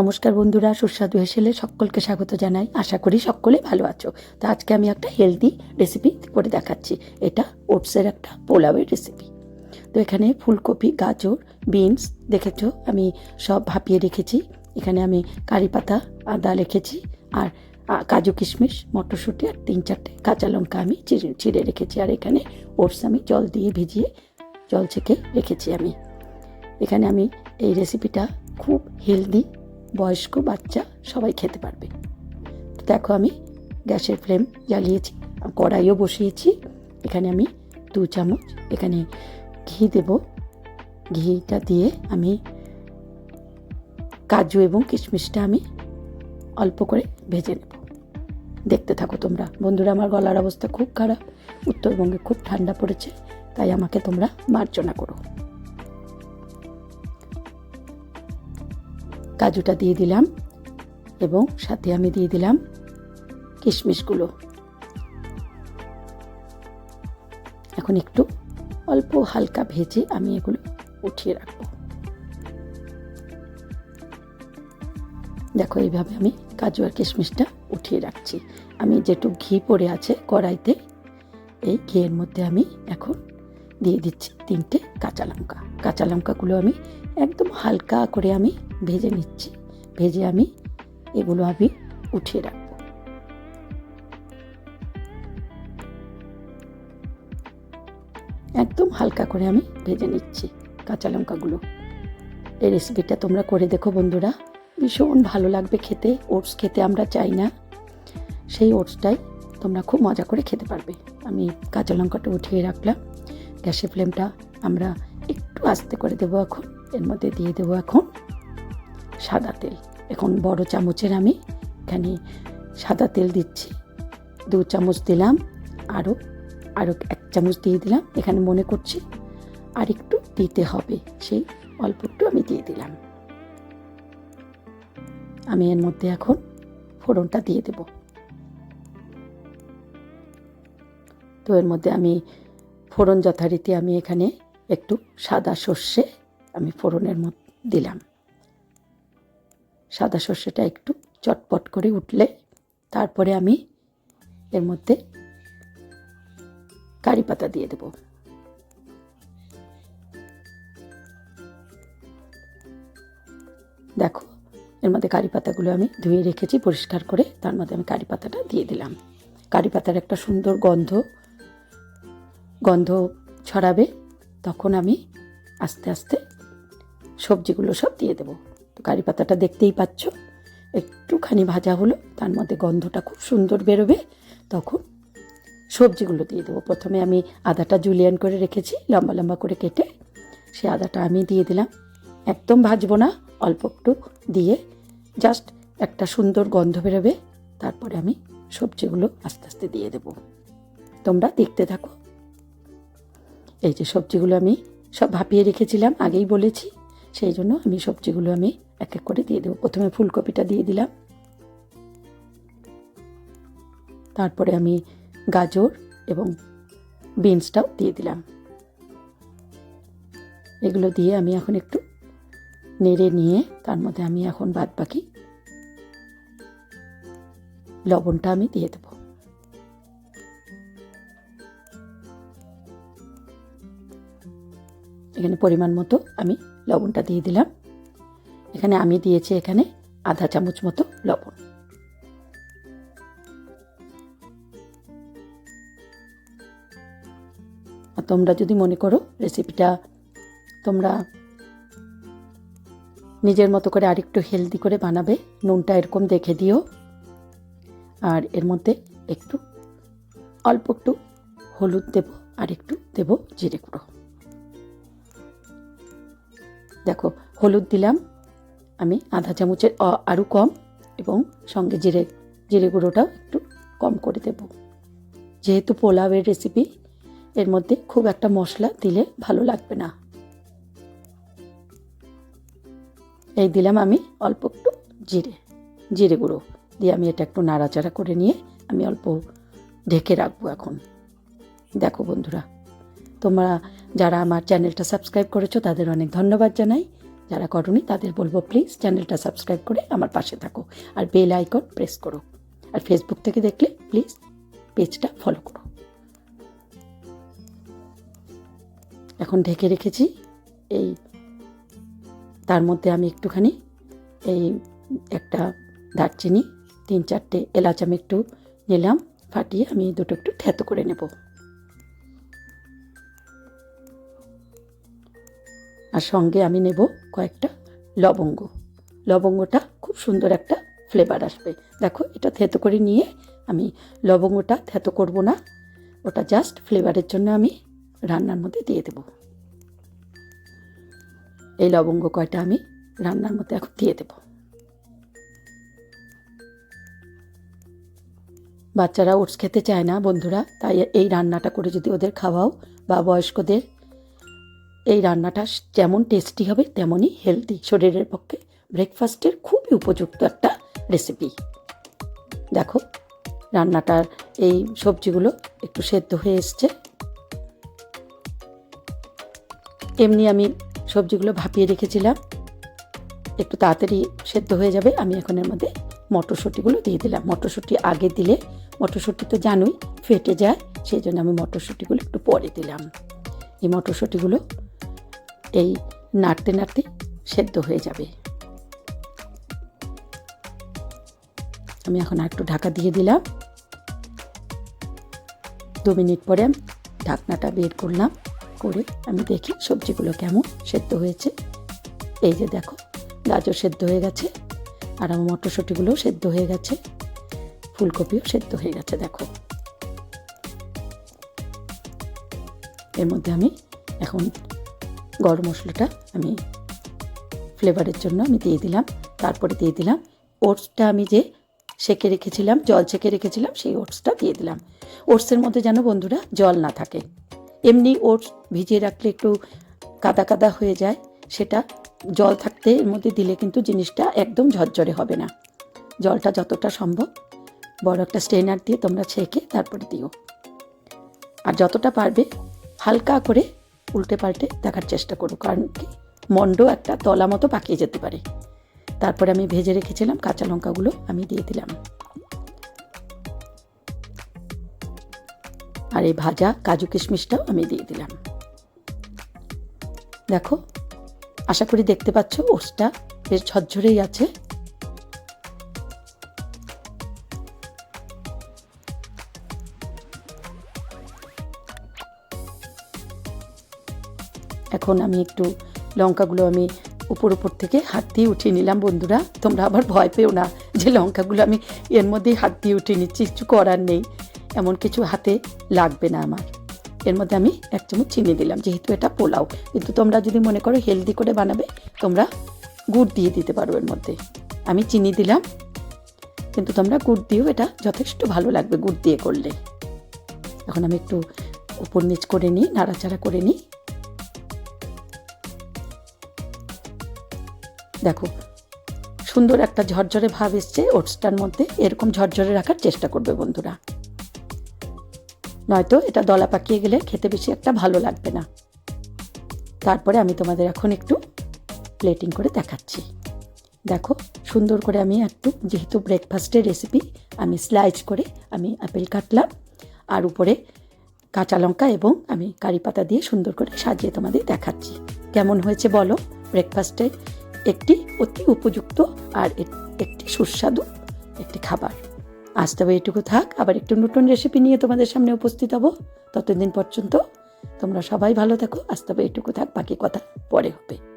নমস্কার বন্ধুরা, সুস্বাদু হেসেলে সকলকে স্বাগত জানাই। আশা করি সকলে ভালো আছো। তো আজকে আমি একটা হেলদি রেসিপি করে দেখাচ্ছি। এটা ওটসের একটা পোলাওয়ের রেসিপি তো এখানে ফুলকপি, গাজর বিনস দেখেছ? আমি সব ভাপিয়ে রেখেছি। এখানে আমি কারি পাতা, আদা রেখেছি আর কাজু কিশমিশ, মটরশুঁটি আর তিন চারটে কাঁচা লঙ্কা আমি চিড়ে রেখেছি। আর এখানে ওটস আমি জল দিয়ে ভিজিয়ে, জল ছেঁকে রেখেছি আমি। এখানে আমি এই রেসিপিটা খুব হেলদি বয়স্ক বাচ্চা সবাই খেতে পারবে। তো দেখো আমি গ্যাসের ফ্লেম জ্বালিয়েছি কড়াইও বসিয়েছি। এখানে আমি দু চামচ, এখানে ঘি দেব। ঘিটা দিয়ে আমি কাজু এবং কিশমিশটা আমি অল্প করে ভেজে নেব। দেখতে থাকো তোমরা। বন্ধুরা, আমার গলার অবস্থা খুব খারাপ, উত্তরবঙ্গে খুব ঠান্ডা পড়েছে, তাই আমাকে তোমরা মার্জনা করো। কাজুটা দিয়ে দিলাম এবং সাথে আমি দিয়ে দিলাম কিশমিশগুলো। এখন একটু অল্প হালকা ভেজে আমি এগুলো উঠিয়ে রাখব। দেখো, এইভাবে আমি কাজু আর কিশমিশটা উঠিয়ে রাখছি। আমি যেটুক ঘি পড়ে আছে কড়াইতে, এই ঘিয়ের মধ্যে আমি এখন দিয়ে দিচ্ছি তিনটে কাঁচা লঙ্কা। কাঁচা লঙ্কাগুলো আমি একদম হালকা করে আমি ভেজে নিচ্ছি। ভেজে আমি এগুলো আমি উঠিয়ে রাখব। একদম হালকা করে আমি ভেজে নিচ্ছি কাঁচা লঙ্কাগুলো। এই রেসিপিটা তোমরা করে দেখো বন্ধুরা। ভীষণ ভালো লাগবে খেতে, ওটস খেতে আমরা চাই না। সেই ওটসটাই তোমরা খুব মজা করে খেতে পারবে। আমি কাঁচা লঙ্কাটা উঠিয়ে রাখলাম। গ্যাসের ফ্লেমটা আমরা একটু আস্তে করে দেবো এখন। এর মধ্যে দিয়ে দেবো এখন সাদা তেল। এখন বড় চামচের আমি এখানে সাদা তেল দিচ্ছি। দু চামচ দিলাম আরও আরও এক চামচ দিয়ে দিলাম। এখানে মনে করছি আর একটু দিতে হবে, সেই অল্প একটু আমি দিয়ে দিলাম। আমি এর মধ্যে এখন ফোড়নটা দিয়ে দেব। তো এর মধ্যে আমি ফোড়ন যথারীতি আমি এখানে একটু সাদা সর্ষে আমি ফোড়নের মধ্যে দিলাম। সাদা সর্ষেটা একটু চটপট করে উঠলে তারপরে আমি এর মধ্যে কারি পাতা দিয়ে দেব। দেখো, এর মধ্যে কারি পাতাগুলো আমি ধুয়ে রেখেছি, পরিষ্কার করে তার মধ্যে আমি কারি পাতাটা দিয়ে দিলাম। কারি পাতার একটা সুন্দর গন্ধ গন্ধ ছড়াবে, তখন আমি আস্তে আস্তে সবজিগুলো সব দিয়ে দেবো। তো কারি পাতাটা দেখতেই পাচ্ছ, একটুখানি ভাজা হলো, তার মধ্যে গন্ধটা খুব সুন্দর বেরোবে, তখন সবজিগুলো দিয়ে দেবো। প্রথমে আমি আদাটা জুলিয়ান করে রেখেছি, লম্বা লম্বা করে কেটে সে আদাটা আমি দিয়ে দিলাম। একদম ভাজবো না, অল্প একটু দিয়ে জাস্ট একটা সুন্দর গন্ধ বেরোবে, তারপরে আমি সবজিগুলো আস্তে আস্তে দিয়ে দেবো। তোমরা দেখতে থাকো। এই যে সবজিগুলো আমি সব ভাপিয়ে রেখেছিলাম, আগেই বলেছি সেই জন্য আমি সবজিগুলো আমি এক এক করে দিয়ে দেবো। প্রথমে ফুলকপিটা দিয়ে দিলাম। তারপরে আমি গাজর এবং বিনসটাও দিয়ে দিলাম। এগুলো দিয়ে আমি এখন একটু নেড়ে নিয়ে তার মধ্যে আমি এখন বাদ বাকি লবণটা আমি দিয়ে দেবো। এখানে পরিমাণ মতো আমি লবণটা দিয়ে দিলাম। এখানে আমি দিয়েছি এখানে আধা চামচ মতো লবণ। তোমরা যদি মনে করো রেসিপিটা তোমরা নিজের মতো করে আরেকটু হেলদি করে বানাবে, নুনটা এরকম দেখে দিও। আর এর মধ্যে একটু, অল্প একটু হলুদ দেব আর একটু দেব জিরে গুঁড়ো। দেখো, হলুদ দিলাম, আমি আধা চামচের আরও কম, এবং সঙ্গে জিরে জিরে গুঁড়োটাও একটু কম করে দেব। যেহেতু পোলাওয়ের রেসিপি এর মধ্যে খুব একটা মশলা দিলে ভালো লাগবে না। এই দিলাম আমি অল্প একটু জিরে জিরে গুঁড়ো। দিয়ে আমি এটা একটু নাড়াচাড়া করে নিয়ে আমি অল্প ঢেকে রাখব এখন। দেখো বন্ধুরা তোমরা যারা আমার চ্যানেলটা সাবস্ক্রাইব করেছ, তাদের অনেক ধন্যবাদ জানাই। যারা করনি, তাদের বলব, প্লিজ চ্যানেলটা সাবস্ক্রাইব করে আমার পাশে থাকো আর বেল আইকন প্রেস করো। আর ফেসবুক থেকে দেখলে, প্লিজ পেজটা ফলো করো। এখন ঢেকে রেখেছি। এই, তার মধ্যে আমি একটুখানি এই একটা দারচিনি, তিন চারটে এলাচ আমি একটু নিলাম, ফাটিয়ে আমি দুটো একটু থেতো করে নেব। আর সঙ্গে আমি নেব কয়েকটা লবঙ্গ। লবঙ্গটা খুব সুন্দর একটা ফ্লেভার আসবে। দেখো, এটা থেতো করে নিয়ে আমি লবঙ্গটা থেতো করব না। ওটা জাস্ট ফ্লেভারের জন্য আমি রান্নার মধ্যে দিয়ে দেব। এই লবঙ্গ কয়টা আমি রান্নার মধ্যে এখন দিয়ে দেব। বাচ্চারা ওটস খেতে চায় না বন্ধুরা, তাই এই রান্নাটা করে যদি ওদের খাওয়াও বা বয়স্কদের এই রান্নাটা যেমন টেস্টি হবে, তেমনই হেলদি শরীরের পক্ষে ব্রেকফাস্টের খুবই উপযুক্ত একটা রেসিপি দেখো, রান্নাটার এই সবজিগুলো একটু সেদ্ধ হয়ে এসছে। এমনি আমি সবজিগুলো ভাপিয়ে রেখেছিলাম। একটু তাড়াতাড়ি সেদ্ধ হয়ে যাবে, আমি এখন এর মধ্যে মটরশুঁটিগুলো দিয়ে দিলাম। মটরশুঁটি আগে দিলে, মটরশুঁটি তো জানোই ফেটে যায়, সেই জন্য আমি মটরশুঁটিগুলো একটু পরে দিলাম। এই মটরশুঁটিগুলো এই নাড়তে নাড়তে সেদ্ধ হয়ে যাবে। আমি এখন একটু ঢাকা দিয়ে দিলাম। দু মিনিট পরে ঢাকনাটা বের করলাম, করে আমি দেখি সবজিগুলো কেমন সেদ্ধ হয়েছে। এই যে দেখো, গাজর সেদ্ধ হয়ে গেছে আর আমার মটরশুঁটিগুলোও সেদ্ধ হয়ে গেছে, ফুলকপিও সেদ্ধ হয়ে গেছে দেখো। এর মধ্যে আমি এখন গরম মশলাটা আমি ফ্লেভারের জন্য আমি দিয়ে দিলাম। তারপরে দিয়ে দিলাম ওটসটা আমি যে সেকে রেখেছিলাম, জল সেকে রেখেছিলাম, সেই ওটসটা দিয়ে দিলাম। ওটসের মধ্যে যেন বন্ধুরা জল না থাকে। এমনি ওটস ভিজিয়ে রাখলে একটু কাদা কাদা হয়ে যায়, সেটা জল থাকতে এর মধ্যে দিলে কিন্তু জিনিসটা একদম ঝরঝরে হবে না। জলটা যতটা সম্ভব বড় একটা স্ট্রেনার দিয়ে তোমরা ছেঁকে তারপরে দিও। আর যতটা পারবে হালকা করে উল্টে পাল্টে দেখার চেষ্টা করো কারণ কি? মন্ড একটা তলা মতো পাকিয়ে যেতে পারে। তারপরে আমি ভেজে রেখেছিলাম কাঁচা লঙ্কাগুলো, আমি দিয়ে দিলাম। আর এই ভাজা কাজু কিশমিশটাও আমি দিয়ে দিলাম। দেখো, আশা করি দেখতে পাচ্ছ ওটসটা বেশ ঝরঝরেই আছে। এখন আমি একটু লঙ্কাগুলো আমি উপর উপর থেকে হাত দিয়ে উঠিয়ে নিলাম, বন্ধুরা। তোমরা আবার ভয় পেও না যে লঙ্কাগুলো আমি এর মধ্যেই হাত দিয়ে উঠিয়ে নিচ্ছি, কিছু করার নেই। এমন কিছু হাতে লাগবে না আমার। এর মধ্যে আমি এক চামচ চিনি দিলাম, যেহেতু এটা পোলাও। কিন্তু তোমরা যদি মনে করো হেলদি করে বানাবে, তোমরা গুড় দিয়ে দিতে পারো এর মধ্যে। আমি চিনি দিলাম, কিন্তু তোমরা গুড় দিয়েও এটা যথেষ্ট ভালো লাগবে গুড় দিয়ে করলে। এখন আমি একটু উপর নিচ করে নিই, নাড়াচাড়া করে নিই। দেখো, সুন্দর একটা ঝরঝরে ভাব এসছে ওটসটার মধ্যে, এরকম ঝরঝরে রাখার চেষ্টা করবে বন্ধুরা। নয়তো এটা দলা পাকিয়ে গেলে খেতে বেশি একটা ভালো লাগবে না। তারপরে আমি তোমাদের এখন একটু প্লেটিং করে দেখাচ্ছি। দেখো, সুন্দর করে আমি একটু, যেহেতু ব্রেকফাস্টের রেসিপি আমি স্লাইস করে আমি আপেল কাটলাম, আর উপরে কাঁচা লঙ্কা এবং আমি কারি পাতা দিয়ে সুন্দর করে সাজিয়ে তোমাদের দেখাচ্ছি। কেমন হয়েছে বলো ব্রেকফাস্টে একটি অতি উপযুক্ত আর একটি সুস্বাদু একটি খাবার। আজ তবে এটুকু থাক, আবার একটু নতুন রেসিপি নিয়ে তোমাদের সামনে উপস্থিত হব। ততদিন পর্যন্ত তোমরা সবাই ভালো থাকো, আজ তবে এটুকু থাক, বাকি কথা পরে হবে।